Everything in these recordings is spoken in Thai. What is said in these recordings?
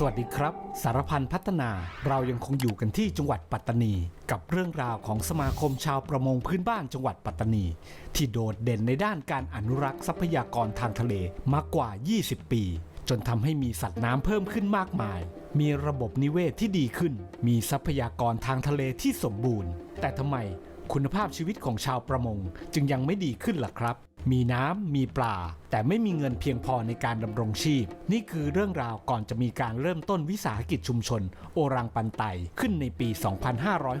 สวัสดีครับ สารพันพัฒนาเรายังคงอยู่กันที่จังหวัดปัตตานี กับเรื่องราวของสมาคมชาวประมงพื้นบ้านจังหวัดปัตตานี ที่โดดเด่นในด้านการอนุรักษ์ทรัพยากรทางทะเลมากกว่า 20 ปี จนทำให้มีสัตว์น้ำเพิ่มขึ้นมากมาย มีระบบนิเวศที่ดีขึ้น มีทรัพยากรทางทะเลที่สมบูรณ์ แต่ทำไม คุณภาพชีวิตของชาวประมงจึงยังไม่ดีขึ้นล่ะครับ มีน้ำมีปลา แต่ไม่มีเงินเพียงพอในการดำรงชีพ นี่คือเรื่องราวก่อนจะมีการเริ่มต้นวิสาหกิจชุมชน โอรังปันไตขึ้นในปี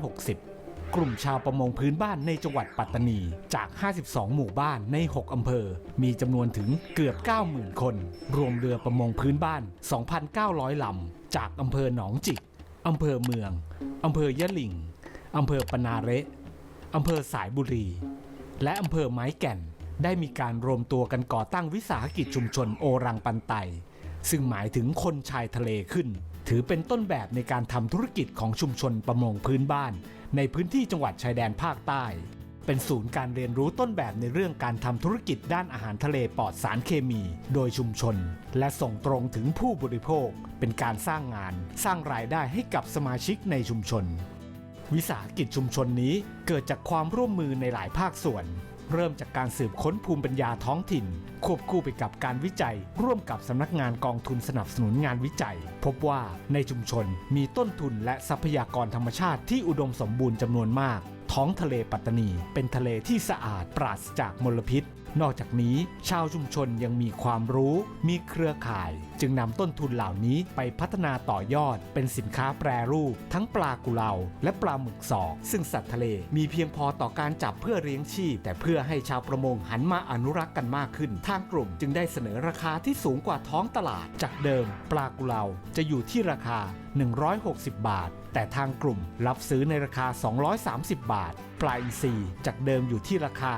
2560กลุ่มชาวประมงพื้นบ้านในจังหวัดปัตตานี จาก 52 หมู่บ้านใน 6 อำเภอ มีจำนวนถึงเกือบ 90,000 คน รวมเรือประมงพื้นบ้าน 2,900 ลำ จากอำเภอหนองจิก อำเภอเมือง อำเภอยะหลิ่ง อำเภอปนาเระ อำเภอสายบุรี และอำเภอไม้แก่น ได้มีการรวมตัวกันก่อตั้งวิสาหกิจชุมชนโอรังปันไต ซึ่งหมายถึงคนชายทะเลขึ้น ถือเป็นต้นแบบในการทำธุรกิจของชุมชนประมงพื้นบ้าน ในพื้นที่จังหวัดชายแดนภาคใต้ เป็นศูนย์การเรียนรู้ต้นแบบในเรื่องการทำธุรกิจด้านอาหารทะเลปลอดสารเคมี โดยชุมชน และส่งตรงถึงผู้บริโภค เป็นการสร้างงาน สร้างรายได้ให้กับสมาชิกในชุมชน วิสาหกิจชุมชนนี้เกิดจากความร่วมมือในหลายภาคส่วน เริ่มจากการสืบค้นภูมิปัญญาท้องถิ่น ควบคู่ไปกับการวิจัย ร่วมกับสำนักงานกองทุนสนับสนุนงานวิจัย พบว่าในชุมชนมีต้นทุนและทรัพยากรธรรมชาติที่อุดมสมบูรณ์จำนวนมาก ท้องทะเลปัตตานี เป็นทะเลที่สะอาดปราศจากมลพิษ นอกจากนี้ชาวชุมชนยังมีความรู้ มีเครือข่าย จึงนำต้นทุนเหล่านี้ไปพัฒนาต่อยอด เป็นสินค้าแปรรูป ทั้งปลากุเลาและปลาหมึกสอกซึ่งสัตว์ทะเลมีเพียงพอต่อการจับเพื่อเลี้ยงชีพ แต่เพื่อให้ชาวประมงหันมาอนุรักษ์กันมากขึ้น ทางกลุ่มจึงได้เสนอราคาที่สูงกว่าท้องตลาด จากเดิม ปลากุเลาจะอยู่ที่ราคา 160 บาท แต่ทางกลุ่มรับซื้อในราคา 230 บาท ปลาอินทรีย์จากเดิมอยู่ที่ราคา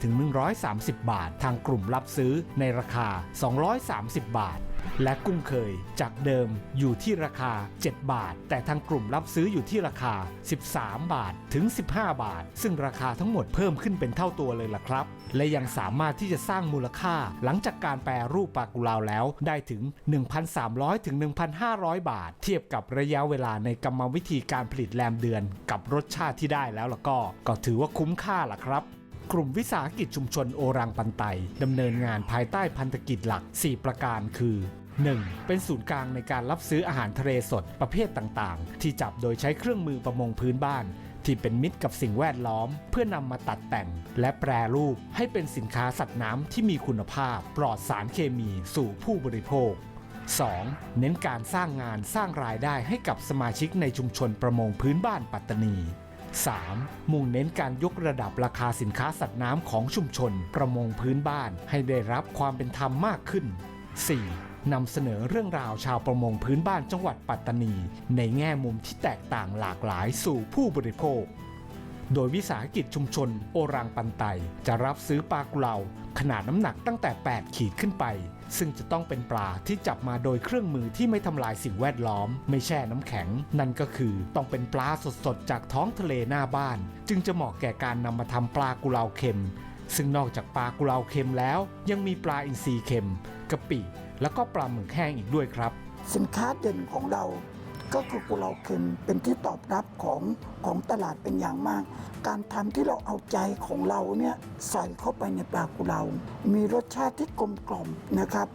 120-130 บาท ทางกลุ่มรับซื้อในราคา 230 บาทและกุ้งเคยจากเดิมอยู่ที่ราคา 7 บาท แต่ทางกลุ่มรับซื้ออยู่ที่ราคา 13 บาทถึง 15 บาท ซึ่งราคาทั้งหมดเพิ่มขึ้นเป็นเท่าตัวเลยล่ะครับ และยังสามารถที่จะสร้างมูลค่าหลังจากการแปรรูปปลากุลาแล้วได้ถึง 1,300 ถึง 1,500 บาท เทียบกับระยะเวลาในกรรมวิธีการผลิตแรมเดือน กับรสชาติที่ได้แล้วล่ะก็ ก็ถือว่าคุ้มค่าล่ะครับ กลุ่มวิสาหกิจชุมชนโอรังปันไตดำเนินงานภายใต้พันธกิจหลัก 4 ประการคือ 1. เป็นศูนย์กลางในการรับซื้ออาหารทะเลสดประเภทต่างๆ ที่จับโดยใช้เครื่องมือประมงพื้นบ้าน ที่เป็นมิตรกับสิ่งแวดล้อม เพื่อนำมาตัดแต่ง และแปรรูปให้เป็นสินค้าสัตว์น้ำที่มีคุณภาพ ปลอดสารเคมีสู่ผู้บริโภค 2. เน้นการสร้างงานสร้างรายได้ให้กับสมาชิกในชุมชนประมงพื้นบ้านปัตตานี 3. มุ่งเน้นการยกระดับราคาสินค้าสัตว์น้ำของชุมชน ประมงพื้นบ้านให้ได้รับความเป็นธรรมมากขึ้น 4. นำเสนอเรื่องราวชาวประมงพื้นบ้านจังหวัดปัตตานี ในแง่มุมที่แตกต่างหลากหลายสู่ผู้บริโภค โดยวิสาหกิจชุมชนโอรังปันไต จะรับซื้อปลากุเลาขนาดน้ำหนักตั้งแต่ 8 ขีดขึ้นไป ซึ่งจะต้องเป็นปลาที่จับมาโดยเครื่องมือที่ไม่ทำลายสิ่งแวดล้อม ไม่แช่น้ำแข็ง นั่นก็คือต้องเป็นปลาสดๆ จากท้องทะเลหน้าบ้าน จึงจะเหมาะแก่การนำมาทำปลากุเลาเค็ม ซึ่งนอกจากปลากุเลาเค็มแล้ว ยังมีปลาอินทรีเค็มกะปิ แล้วก็ปลาหมึกแห้งอีกด้วยครับ สินค้าเด่นของเรา ก็คือกุเลาเค็มเป็นที่ตอบรับของของตลาดเป็นอย่างมาก การทำที่เราเอาใจของเราเนี่ยใส่เข้าไปในปลากุเลามีรสชาติที่กลมกล่อมนะครับ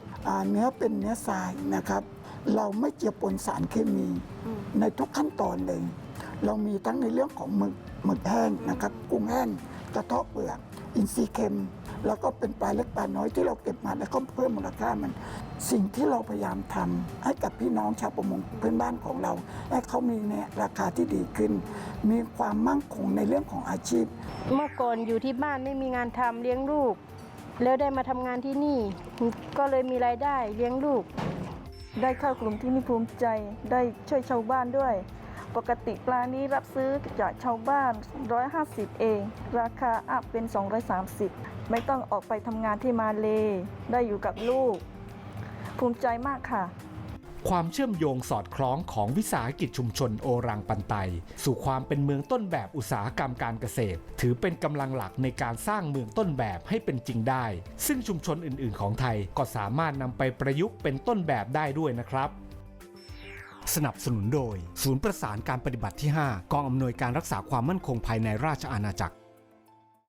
เนื้อเป็นเนื้อทรายนะครับ เราไม่เจือปนสารเคมีในทุกขั้นตอนเลย เรามีทั้งในเรื่องของหมึกหมึกแห้งนะครับ กุ้งแห้งกระเทาะเปลือกอินทรีย์เค็ม แล้วก็เป็นปลาเล็กปลาน้อยที่เราเก็บมาแล้วก็เพิ่มมูลค่ามัน สิ่งที่เราพยายามทำให้กับพี่น้องชาวประมงพื้นบ้านของเราให้เขามีเนี่ยราคาที่ดีขึ้น มีความมั่งคงในเรื่องของอาชีพ เมื่อก่อนอยู่ที่บ้านไม่มีงานทำเลี้ยงลูก แล้วได้มาทำงานที่นี่ ก็เลยมีรายได้เลี้ยงลูก ได้เข้ากลุ่มที่นี่ภูมิใจ ได้ช่วยชาวบ้านด้วย ปกติปลานี้รับซื้อจากชาวบ้าน 150 เอง ราคาอัพเป็น 230 ไม่ต้องออกไปทำงานที่มาเล ได้อยู่กับลูก ภูมิใจมากค่ะ ความเชื่อมโยงสอดคล้องของวิสาหกิจชุมชนโอรังปันไต สู่ความเป็นเมืองต้นแบบอุตสาหกรรมการเกษตร ถือเป็นกำลังหลักในการสร้างเมืองต้นแบบให้เป็นจริงได้ ซึ่งชุมชนอื่น ๆ ของไทยก็สามารถนำไปประยุกต์เป็นต้นแบบได้ด้วยนะครับ สนับสนุนโดย ศูนย์ประสานการปฏิบัติที่ 5 กองอำนวยการรักษาความมั่นคงภายในราชอาณาจักร